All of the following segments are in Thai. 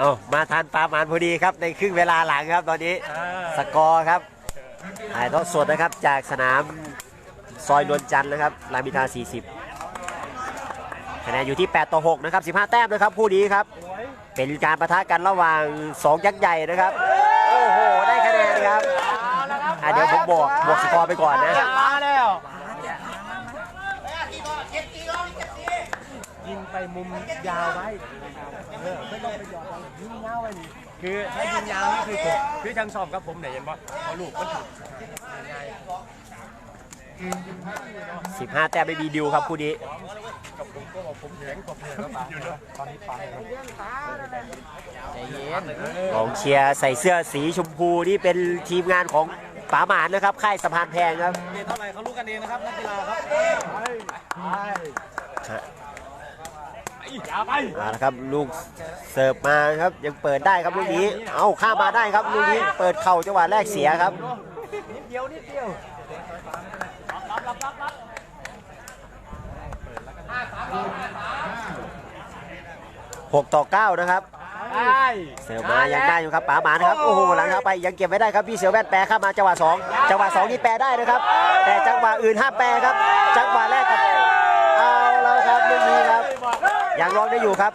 เอามาทันปาหมานพอดีครับในครึ่งเวลาหลังครับตอนนี้อ่าสกอร์ครับถ่ายทอดสดนะครับจากสนามซอยนวลจันทร์นะครับรามอินทรา40คะแนนอยู่ที่ 8 ต่อ 6 นะครับ 15 แต้มนะครับคู่นี้ครับ เป็นการประทะกันระหว่าง 2 ยักษ์ใหญ่นะครับ โอ้โห ได้คะแนนครับอะเดี๋ยวผมบอกบอกสกอร์ไปก่อนนะ มาแล้วยิงไปมุมยาวไว้เออไม่ต้องไปหยอดอะไรยิงยาวไว้นี่คือถ้ายิงยาวนี่คือผมคือทางชอบกับผมเนี่ยเห็นป่ะเอาลูกมันถูก15 แต้มไม่มีดิวครับคู่นี้กับผมก็บอกผมแข็งกว่าเพื่อนแล้วป่ะอยู่นะตอนนี้ปังใจเย็นกองเชียร์ใส่เสื้อสีชมพูนี่เป็นทีมงานของป๋าหมานนะครับค่ายสะพานแพงครับเรียนเท่าไหร่เขารู้กันเองนะครับนักกีฬาครับไปยาวไป มาแล้วครับลูกเสิร์ฟมาครับยังเปิดได้ครับลูกนี้ เอาข้ามมาได้ครับลูกนี้เปิดเข่าจังหวะแรกเสียครับนิดเดียวนิดเดียว6ต่อ9นะครับได้เสิร์ฟมายังได้อยู่ครับป๋าหมานครับโอ้โหหลังเข้าไปยังเก็บไว้ได้ครับพี่เสือแว่นแปรข้ามมาจังหวะ2จังหวะ2นี่แปรได้นะครับ แต่จังหวะอื่นห้ามแปรครับ จังหวะแรกครับเอาแล้วครับลูกนี้ครับ ยังร้องได้อยู่ครับ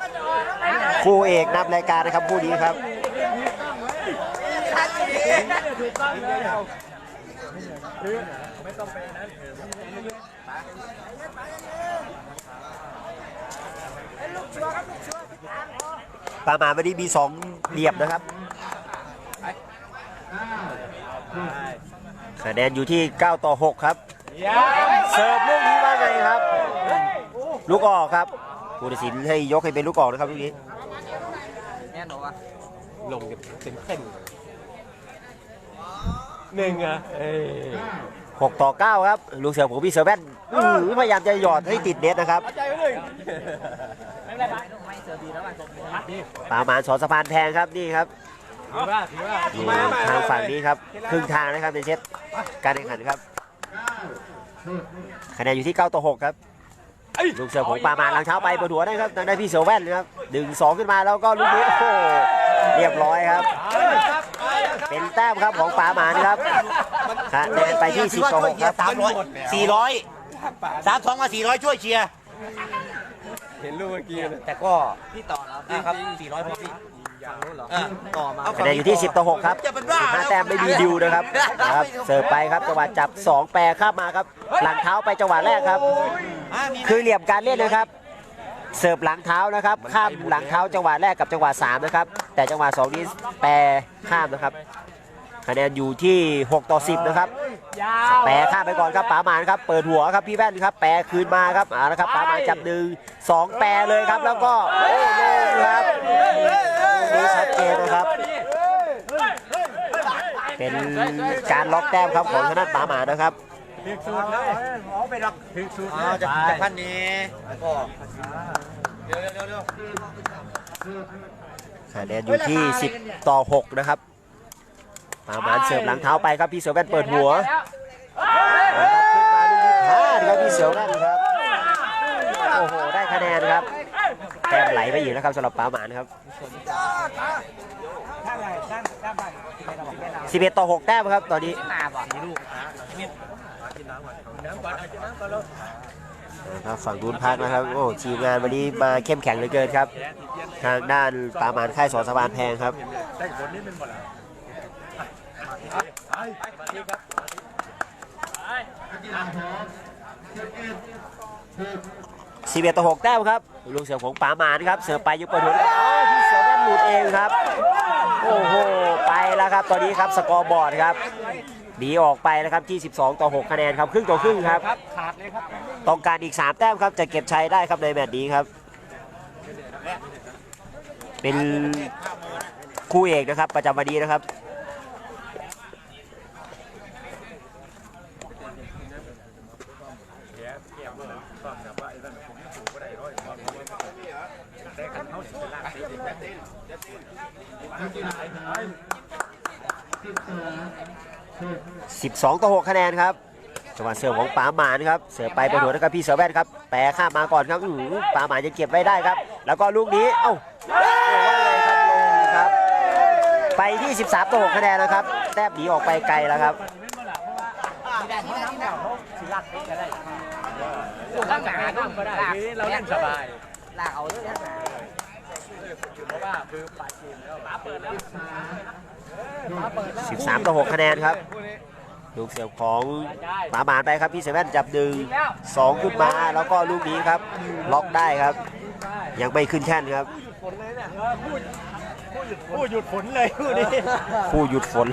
คู่เอกนำรายการนะครับคู่นี้ครับถูกต้องเลยคือไม่ต้องไปนั้นป๋าหมานวันนี้มีสองเหลี่ยมนะครับคะแนนอยู่ที่ 9 ต่อ 6 ครับ เสิร์ฟลูกนี้ว่าไงครับ ลูกออกครับ ผู้ตัดสินให้ยกให้เป็นลูกออกนะครับลูกนี้ลงกันเต็มเส้นหนึ่งอะเอ้ย6ต่อ9ครับ ลูกเสือผมพี่เสือแว่นอื้อหือพยายามจะหยอดให้ติดเน็ตนะครับใจไว้หนึ่งป่าหมานสอนสะพานแพงครับนี่ครับถือว่าถือว่านี่ทางฝั่งนี้ครับครึ่งทางนะครับในเซตการแข่งขันครับคะแนนอยู่ที่ 9 ต่อ 6 ครับ ลูกเสือของป่าหมานหลังเท้าไปบนหัวได้ครับทางด้านพี่เสือแว่นครับดึงสองขึ้นมาแล้วก็ลูกนี้โอ้โหเรียบร้อยครับ เป็นแต้มครับของป่าหมานครับคะแนนไปที่10ต่อ6ครับสามร้อยสี่ร้อยสามสองกับสี่ร้อยช่วยเชียร์ เห็นลูกเมื่อกี้เลย แต่ก็พี่ต่อแล้วครับสี่ร้อยพอพี่เออต่อมาคะแนนอยู่ที่ 10 ต่อ 6 ครับจะเป็นบ้า15แต้มไม่มีดิวนะครับนะครับ เสิร์ฟไปครับจังหวะจับ 2 แปรข้ามมาครับ หลังเท้าไปจังหวะแรกครับคือเหลี่ยมการเล่นนะครับ เสิร์ฟหลังเท้านะครับ ข้ามหลังเท้าจังหวะแรกกับจังหวะ3นะครับ แต่จังหวะ2นี้แปรข้ามนะครับ คะแนนอยู่ที่ 6 ต่อ 10 นะครับยาวแปรข้ามไปก่อนครับป๋าหมานครับ เปิดหัวครับพี่แว่นครับ แปรคืนมาครับเอาละครับป๋าหมานจับหนึ่ง สองแปรเลยครับแล้วก็โอ้โหครับนี่ชัดเจนนะครับ เป็นการล็อกแต้มครับของชนะปาหมานะครับถึกสูตรเลยหมอไปรักถึกสูตรอ๋อจากจากพันนี้ก็เร็วเร็วเร็วคะแนนอยู่ที่ 10 ต่อ 6 นะครับปาหมานเสิร์ฟหลังเท้าไปครับพี่เสือแว่นเปิดหัวนะครับขึ้นมาลูที่าครับพี่เสือแว่นครับโอ้โห คะแนนครับแต้มไหลไปอยู่นะครับสำหรับป๋าหมานครับ11ต่อ6แต้มครับตอนนี้ครับฝั่งนู้นพักนะครับโอ้ทีมงานวันนี้มาเข้มแข็งเหลือเกินครับ ทางด้านป่าหมานค่ายสอนสะพานแพงครับไป นบ่ล่ะ11ต่อ6แต้มครับลูกเสือของป่ามานครับเสือไปยุบเปิดหัวแล้วอ้าวพี่เสือแว่นหลุดเองครับ โอ้โหไปแล้วครับตอนนี้ครับสกอร์บอร์ดครับหนีออกไปนะครับที่ 12 ต่อ 6 คะแนนครับครึ่งต่อครึ่งครับครับขาดเลยครับต้องการอีก 3 แต้มครับจะเก็บชัยได้ครับในแมตช์นี้ครับ เป็นคู่เอกนะครับประจำวันนี้นะครับ 12 ต่อ 6 คะแนนครับจังหวะเสิร์ฟของป๋าหมานครับ เสิร์ฟไปบนหัวนะครับพี่เสือแว่นครับแปรข้ามมาก่อนครับอือป๋าหมานยังเก็บไว้ได้ครับ แล้วก็ลูกนี้ เอ้าไงครับ ไปที่ 13 ต่อ 6 คะแนนนะครับแต้มหนีออกไปไกลแล้วครับข้างหนานั่งก็ได้คือเราเล่นสบายลากเอาเรื่องนี้เพราะว่าคือปาดเกมแล้วปาเปิดแล้ว13 ต่อ 6 คะแนนครับ ลูกเสียบของหมาหมานไปครับพี่เซเว่นจับดึงสองขึ้นมาแล้วก็ลูกนี้ครับ ล็อกได้ครับ ยังไม่ขึ้นแท่นครับผู้หยุดฝนเลยผู้นี้ผู้หยุดฝน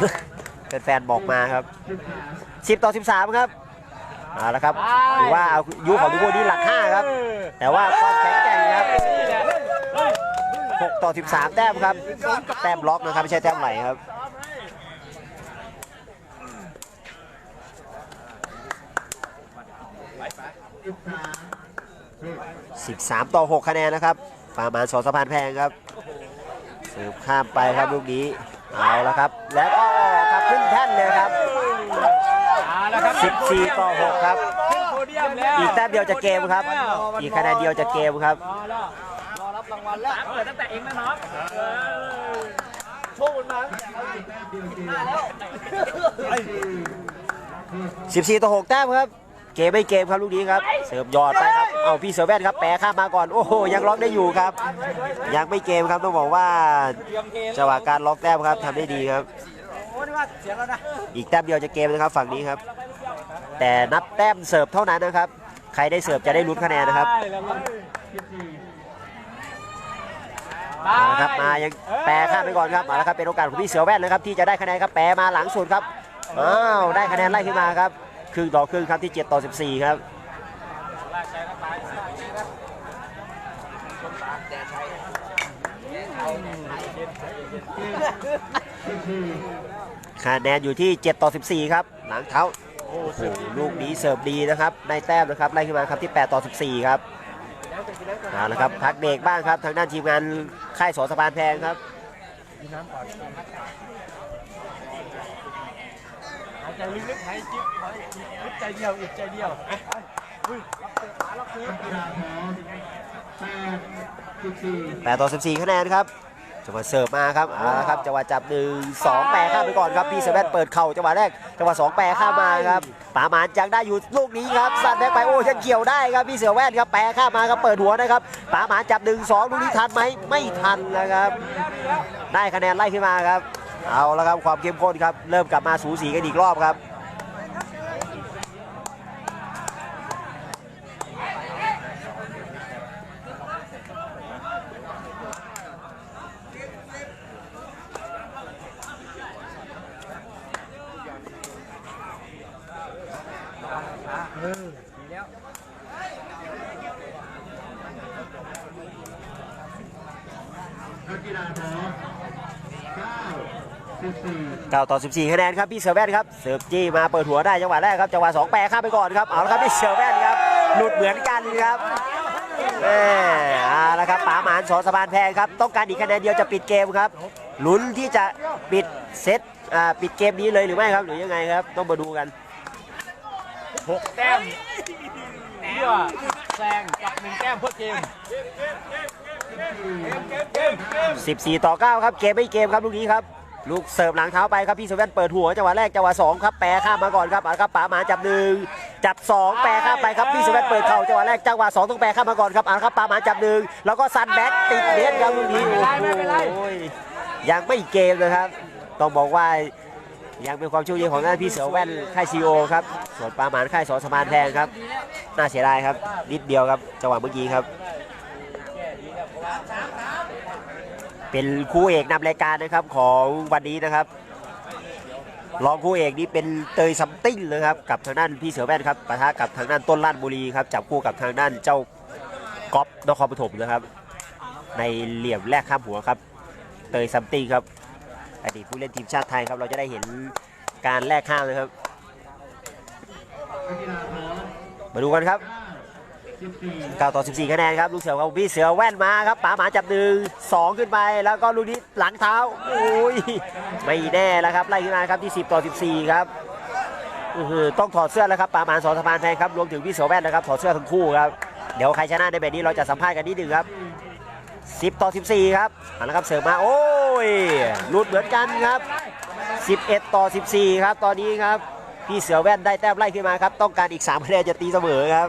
แฟนๆบอกมาครับ 10 ต่อ 13 ครับเอาละครับถือว่าเอายุคของทุกคนนี้หลัก 5 ครับ แต่ว่าความแข็งแกร่งครับ 6 ต่อ 13 แต้มครับ แต้มล็อกนะครับ ไม่ใช่แต้มไหลครับ 13 ต่อ 6 คะแนนนะครับประมาณสองสะพานแพงครับเสิร์ฟข้ามไปครับลูกนี้ เอาละครับ แล้วก็ออกครับขึ้นแท่นเลยครับเอาละครับ14 ต่อ 6 ครับขึ้นโพเดียมแล้วอีกแต้มเดียวจะเกมครับ อีกคะแนนเดียวจะเกมครับรอแล้วรอรับรางวัลแล้วเปิดตั้งแต่เองนะน้องโชคมันมา14 ต่อ 6 แต้มครับ เกมไม่เกมครับลูกนี้ครับ เสิร์ฟยอดไปครับ เอาพี่เซอแว่นครับแปรข้ามมาก่อน โอ้โห ยังล็อกได้อยู่ครับ ยังไม่เกมครับต้องบอกว่าจังหวะการล็อกแต้มครับทำได้ดีครับ อีกแต้มเดียวจะเกมนะครับฝั่งนี้ครับ แต่นับแต้มเสิร์ฟเท่านั้นนะครับ ใครได้เสิร์ฟจะได้ลุ้นคะแนนนะครับเอาครับมายังแปรข้ามไปก่อนครับเอาละครับเป็นโอกาสของพี่เสือแว่นนะครับที่จะได้คะแนนครับแปรมาหลังสุดครับอ้าวได้คะแนนไล่ขึ้นมาครับ ครึ่งต่อครึ่งครับที่ 7 ต่อ 14 ครับคะแนนอยู่ที่ 7 ต่อ 14 ครับ หลังเท้าโอ้โหลูกนี้เสิร์ฟดีนะครับได้แต้มนะครับไล่ขึ้นมาครับที่ 8 ต่อ 14 ครับเอาละครับพักเบรกบ้างครับ ทางด้านทีมงานค่ายสอสะพานแพงครับ ใจลึกๆหายจิ๊บหายลึกใจเดียวอึดใจเดียว8ต่อ14คะแนนครับจังหวะเสิร์ฟมาครับเอาละครับจังหวะจับหนึ่งสองแปรข้ามไปก่อนครับพี่เซเว่นเปิดเข่าจังหวะแรกจังหวะสองแปรข้ามมาครับป๋าหมานยังได้อยู่ลูกนี้ครับสั้นแบ็คไปโอ้ยังเกี่ยวได้ครับพี่เสือแว่นครับแปรข้ามมาครับเปิดหัวนะครับป๋าหมานจับหนึ่งสองลูกนี้ทันไหมไม่ทันนะครับ ได้คะแนนไล่ขึ้นมาครับ เอาละครับความเข้มข้นครับเริ่มกลับมาสูสีกันอีกรอบครับ 9ต่อ 14 คะแนนครับพี่เสือแว่นครับเสิร์ฟจี้มาเปิดหัวได้จังหวะแรกครับจังหวะ2แปรข้ามไปก่อนครับเอาละครับพี่เสือแว่นครับหลุดเหมือนกันครับแหม่เอาละครับป๋าหมานสอสะพานแพงครับต้องการอีกคะแนนเดียวจะปิดเกมครับลุ้นที่จะปิดเซตอ่าปิดเกมนี้เลยหรือไม่ครับหรือยังไงครับ ต้องมาดูกันหกแต้มเพื่อแซงกับหนึ่งแต้มเพื่อเกม14 ต่อ 9 ครับเกมไม่เกมครับลูกนี้ครับ ลูกเสิร์ฟหลังเท้าไปครับพี่เซเว่นเปิดหัวจังหวะแรกจังหวะสองครับแปรข้ามมาก่อนครับเอาละครับป๋าหมาจับหนึ่งจับสองแปรข้ามไปครับพี่เซเว่นเปิดเข่าจังหวะแรกจังหวะสองต้องแปรข้ามมาก่อนครับเอาละครับป๋าหมาจับหนึ่งแล้วก็ซันแบ็กติดเน็ตครับลูกนี้โอ้โหยังไม่เกมนะครับ ต้องบอกว่ายังเป็นความโชคดีของด้านพี่เสือแว่นค่ายซีโอครับส่วนปาหมานค่ายสอสมานแพงครับน่าเสียดายครับนิดเดียวครับจังหวะเมื่อกี้ครับ เป็นคู่เอกนำรายการนะครับของวันนี้นะครับรองคู่เอกนี้เป็นเตยซัมติ้งนะครับกับทางด้านพี่เสือแว่นครับปะทะกับทางด้านต้นลาดบุรีครับจับคู่กับทางด้านเจ้าก๊อฟนครปฐมนะครับ ในเหลี่ยมแรกข้ามหัวครับ เตยซัมติ้งครับอดีตผู้เล่นทีมชาติไทยครับเราจะได้เห็นการแลกข้ามนะครับ มาดูกันครับ 9 ต่อ 14 คะแนนครับ ลูกเสือของพี่เสือแว่นมาครับป๋าหมาจับหนึ่งสองขึ้นไป แล้วก็ลูกนี้หลังเท้าโอ้ยไม่แน่แล้วครับไล่ขึ้นมาครับที่ 10 ต่อ 14 ครับต้องถอดเสื้อแล้วครับป๋าหมาสอนสะพานแทนครับรวมถึงพี่เสือแว่นนะครับถอดเสื้อทั้งคู่ครับเดี๋ยวใครชนะในแบบนี้เราจะสัมภาษณ์กันนิดหนึ่งครับ 10 ต่อ 14 ครับเอาละครับเสิร์ฟมาโอ้ยหลุดเหมือนกันครับ 11 ต่อ 14 ครับ ตอนนี้ครับพี่เสือแว่นได้แต้มไล่ขึ้นมาครับ ต้องการอีก3คะแนนจะตีเสมอครับ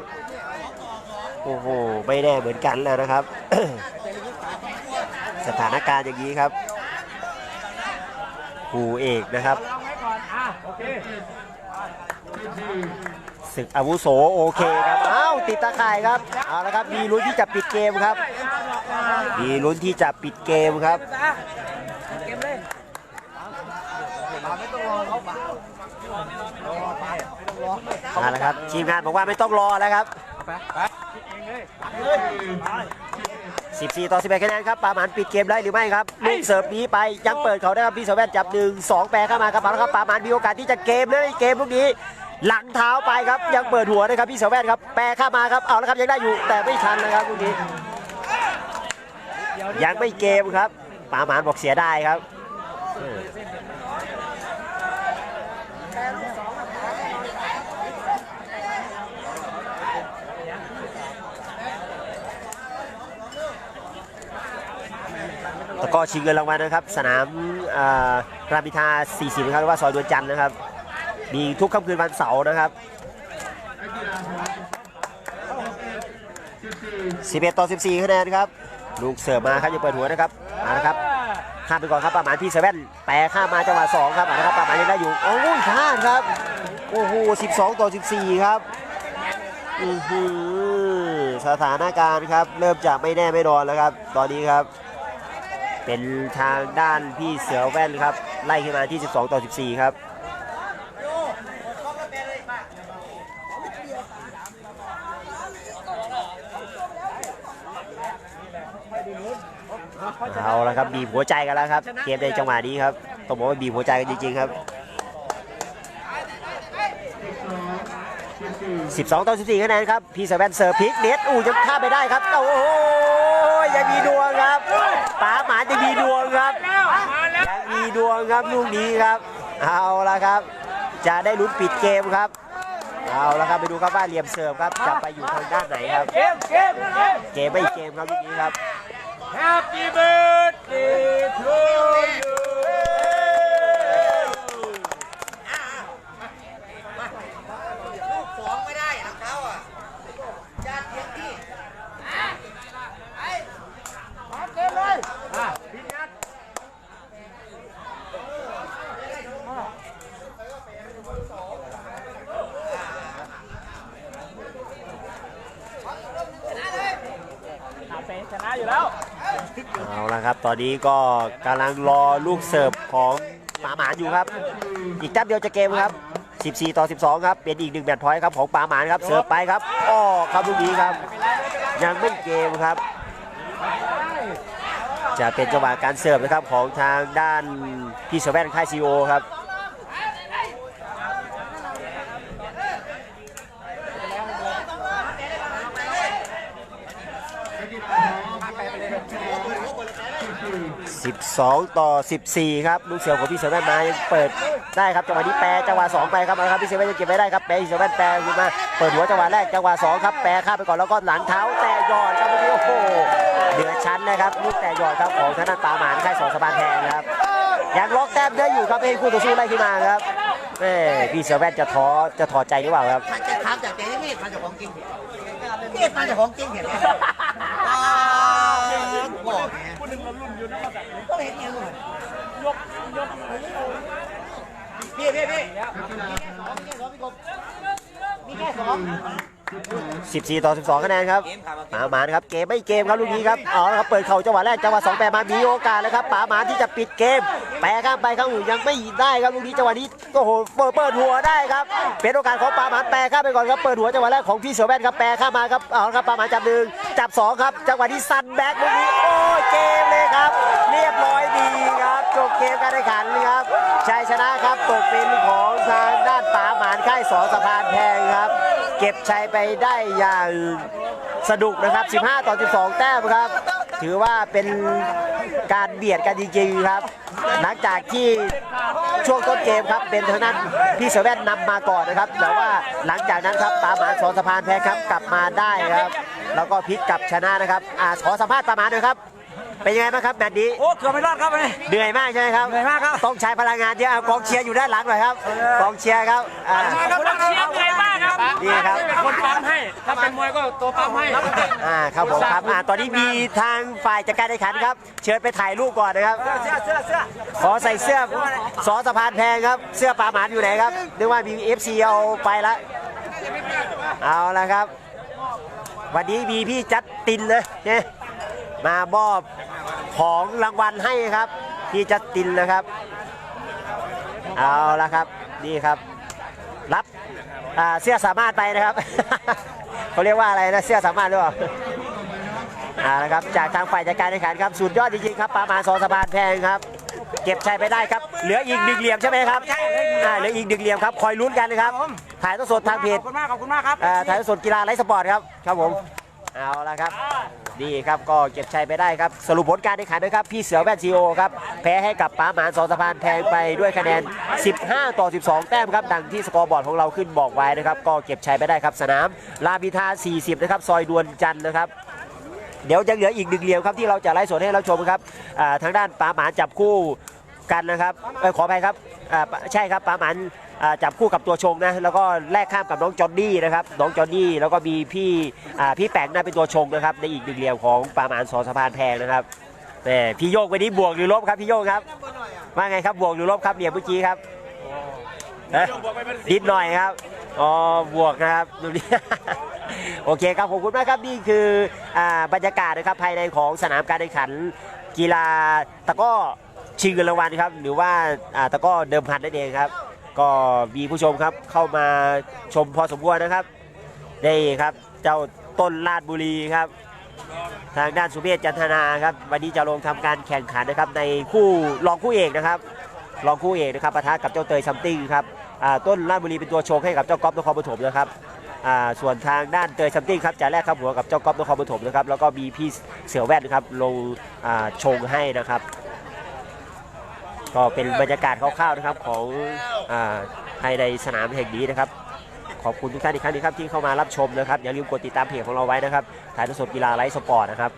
โอ้โหไม่แน่เหมือนกันแล้วนะครับ สถานการณ์อย่างนี้ครับคูเอกนะครับศึกอาวุโสโอเคครับอ้าวติดตาข่ายครับเอาละครับมีลุ้นที่จะปิดเกมครับ มีลุ้นที่จะปิดเกมครับเอาละครับทีมงานบอกว่าไม่ต้องรอแล้วครับ 14 ต่อ 11คะแนนครับปาหมานปิดเกมได้หรือไม่ครับลูกเสิร์ฟนี้ไปยังเปิดเขาได้ครับพี่เสแวนจับหนึ่งสองแปรเข้ามาครับเอาละครับปาหมานมีโอกาสที่จะเกมเลยเกมลูกนี้ หลังเท้าไปครับยังเปิดหัวนะครับพี่เสแวนครับแปรเข้ามาครับเอาละครับยังได้อยู่แต่ไม่ทันนะครับลูกนี้ ยังไม่เกมครับปาหมานบอกเสียได้ครับ แล้วก็ชิงเงินรางวัลนะครับ สนามรามอินทรา40 นะครับหรือว่าซอยดวนจันทร์นะครับ มีทุกค่ำคืนวันเสาร์นะครับ 11 ต่อ 14 คะแนนครับ ลูกเสิร์ฟมาครับยังเปิดหัวนะครับมานะครับข้ามไปก่อนครับประมาณพี่เซเว่นแปรข้ามมาจังหวะ2ครับนะครับประมาณยังได้อยู่โอ้ยพลาดครับโอ้โห12 ต่อ 14 ครับอือหือสถานการณ์ครับ เริ่มจะไม่แน่ไม่นอนแล้วครับ ตอนนี้ครับ เป็นทางด้านพี่เสือแว่นครับ ไล่ขึ้นมาที่ 12 ต่อ 14 ครับเอาละครับบีบหัวใจกันแล้วครับเกมในจังหวะนี้ครับต้องบอกว่าบีบหัวใจกันจริงๆครับ 12 ต่อ 14คะแนนครับพี่เซเว่นเสิร์ฟพิกเน็ตอู้ยังข้าไปได้ครับโอ้ จะมีดวงครับป๋าหมาจะมีดวงครับยังมีดวงครับลูกนี้ครับ เอาละครับ จะได้ลุ้นปิดเกมครับ เอาละครับไปดูครับว่าเหลี่ยมเสิร์ฟครับจะไปอยู่ทางด้านไหนครับ เกมเกมเกมเกมไม่เกมครับลูกนี้ครับ Happy birthday to you สองไม่ได้หลังเท้าอะญาติเทียงที่ อะพี่นัท เอาละครับ ตอนนี้ก็กำลังรอลูกเสิร์ฟของปาหมานอยู่ครับ อีกแป๊บเดียวจะเกมครับ 14 ต่อ 12 ครับ เป็นอีกหนึ่งแมตช์พอยต์ครับของปาหมานครับ เสิร์ฟไปครับอ้อครับลูกนี้ครับ ยังไม่เกมครับ จะเป็นจังหวะการเสิร์ฟนะครับของทางด้านพี่เซเว่นค่ายซีโอครับ 12 ต่อ 14 ครับลูกเสือของพี่เซเว่นมายังเปิดได้ครับจังหวะนี้แปรจังหวะ2ไปครับเอาละครับพี่เซเว่นยังเก็บไม่ได้ครับแปรพี่เซเว่นแปรขึ้นมาเปิดหัวจังหวะแรกจังหวะ2ครับแปรข้ามไปก่อนแล้วก็หลังเท้าแต่หยอดครับเมื่อกี้โอ้โหเหนือชั้นนะครับลูกแต่หยอดครับของธนาปาหมานค่ายสองสะพานแทนครับยังล็อกแต้มได้อยู่ครับให้คู่ต่อสู้ไล่ขึ้นมาครับแม่พี่เซเว่นจะท้อจะถอดใจหรือเปล่าครับถ้าจะถามจากเจ๊นี่มาจากของจริงนี่มาจากของจริงเห็นไหมอ่าบอกไงก็เห็นยังไงยกยกพี่พี่พี่มีแค่สองมีแค่สองพี่กบมีแค่สอง14 ต่อ 12คะแนนครับปาหมานครับเกมไม่เกมครับลูกนี้ครับอาละครับเปิดเข่าจังหวะแรกจังหวะ2แปรมามีโอกาสแล้วครับปาหมานที่จะปิดเกม แปรข้ามไปข้างหูยังไม่ได้ครับลูกนี้จังหวะนี้โอ้โหเปิดเปิดหัวได้ครับเป็นโอกาสของปาหมานแปรข้ามไปก่อนครับเปิดหัวจังหวะแรกของพี่เสือแว่นครับแปรข้ามมาครับเอาละครับปาหมานจับหนึ่งจับสองครับจังหวะนี้ซันแบ็กลูกนี้โเกมเลยครับ เรียบร้อยดีครับจบเกมการแข่งขันครับชัยชนะครับตกเป็นของทางด้านปาหมานค่ายสอสะพานแพงครับ เก็บชัยไปได้อย่างสนุกนะครับ 15 ต่อ 12 แต้มครับ ถือว่าเป็นการเบียดกันจริงๆครับ หลังจากที่ช่วงต้นเกมครับเป็นทางด้านพี่เสอแว่นนำมาก่อนนะครับ แต่ว่าหลังจากนั้นครับปาหมานสอสะพานแพ้ครับกลับมาได้ครับ แล้วก็พลิกกลับชนะนะครับอ่าขอสัมภาษณ์ปาหมานหน่อยครับ เป็นยังไงบ้างครับแมตช์นี้โอ้เกือบไม่รอดครับวันนี้ เหนื่อยมากใช่ไหมครับเหนื่อยมากครับต้องใช้พลังงานเยอะเอากองเชียร์อยู่ด้านหลังหน่อยครับกองเชียร์ครับอ่า ครับเชียร์ไงบ้างครับนี่ครับคนปั๊มให้ ถ้าเป็นมวยก็ตัวปั๊มให้ อ่าครับผมครับอ่าตอนนี้มีทางฝ่ายจัดการแข่งขันครับ เชิญไปถ่ายรูปก่อนนะครับ เสื้อเสื้อเสื้อขอใส่เสื้อสอสะพานแพงครับ เสื้อปลาหมานอยู่ไหนครับนึกว่ามี FC เอาไปละเอาละครับ วันนี้มีพี่จัดตินเลยเนี่ยมามอบ ของรางวัลให้ครับ พี่จัดตินนะครับ เอาละครับนี่ครับ รับอ่าเสื้อสามารถไปนะครับ เขาเรียกว่าอะไรนะเสื้อสามารถหรือเปล่าอ่านะครับจากทางฝ่ายจัดการแข่งขันครับสุดยอดจริงๆครับปามาสอสะพานแพงครับ เก็บชัยไปได้ครับ เหลืออีกหนึ่งเหลี่ยมใช่ไหมครับอ่าเหลืออีกหนึ่งเหลี่ยมครับคอยลุ้นกันนะครับถ่ายทอดสดทางเพขจอบคุณมากขอบคุณมากครับอ่าถ่ายทอดสดกีฬาไลฟ์สปอร์ตครับครับผม เอาละครับ ดีครับก็เก็บชัยไปได้ครับ สรุปผลการแข่งขันนะครับ พี่เสือแว่นซีโอครับ แพ้ให้กับป้าหมานสอสะพานแพงไปด้วยคะแนน 15 ต่อ 12 แต้มครับ ดังที่สกอร์บอร์ดของเราขึ้นบอกไว้นะครับ ก็เก็บชัยไปได้ครับ สนามลาบิทา 40 นะครับ ซอยดวนจันนะครับเดี๋ยวยังเหลืออีกหนึ่งเหลี่ยมครับที่เราจะไล่สดให้เราชมครับทางด้านป๋าหมานจับคู่กันนะครับขออภัยครับใช่ครับป๋าหมาน จับคู่กับตัวชงนะแล้วก็แลกข้ามกับน้องจอนนี่นะครับน้องจอนนี่แล้วก็มีพี่อ่าพี่แปงนะเป็นตัวชงนะครับในอีกหนึ่งเหลี่ยมของป๋าหมานสอสะพานแพงนะครับแหมพี่โยกวันนี้บวกหรือลบครับพี่โยกครับว่าไงครับบวกหรือลบครับเหลี่ยมเมื่อกี้ครับเอ๊ะนิดหน่อยครับอ๋อบวกนะครับดูดิโอเคครับขอบคุณมากครับนี่คืออ่าบรรยากาศนะครับภายในของสนามการแข่งขัน กีฬาตะกร้อชิงเงินรางวัลครับ หรือว่าอ่าตะกร้อเดิมพันนั่นเองครับ ก็มีผู้ชมครับเข้ามาชมพอสมควรนะครับนี่ครับเจ้าต้นลาดบุรีครับ ทางด้านสุเมธจันทนาครับวันนี้จะลงทำการแข่งขันนะครับในคู่รองคู่เอกนะครับรองคู่เอกนะครับปะทะกับเจ้าเตยซัมติงครับต้นลาดบุรีเป็นตัวโชงให้กับเจ้าก๊อฟนครปฐมนะครับส่วนทางด้านเตยซัมติงครับจะแลกครับหัวกับเจ้าก๊อฟนครปฐมนะครับแล้วก็มีพี่เสือแว่นนะครับลงชงให้นะครับ ก็เป็นบรรยากาศคร่าวๆนะครับของอภายในสนามแห่งนี้นะครับ ขอบคุณทุกท่านอีกครั้งหนึงครับที่เข้ามารับชมนะครับ อย่าลืมกดติดตามเพจของเราไว้นะครับถ่ายทอดสดกีฬาไลฟ์สปอร์ตนะครับ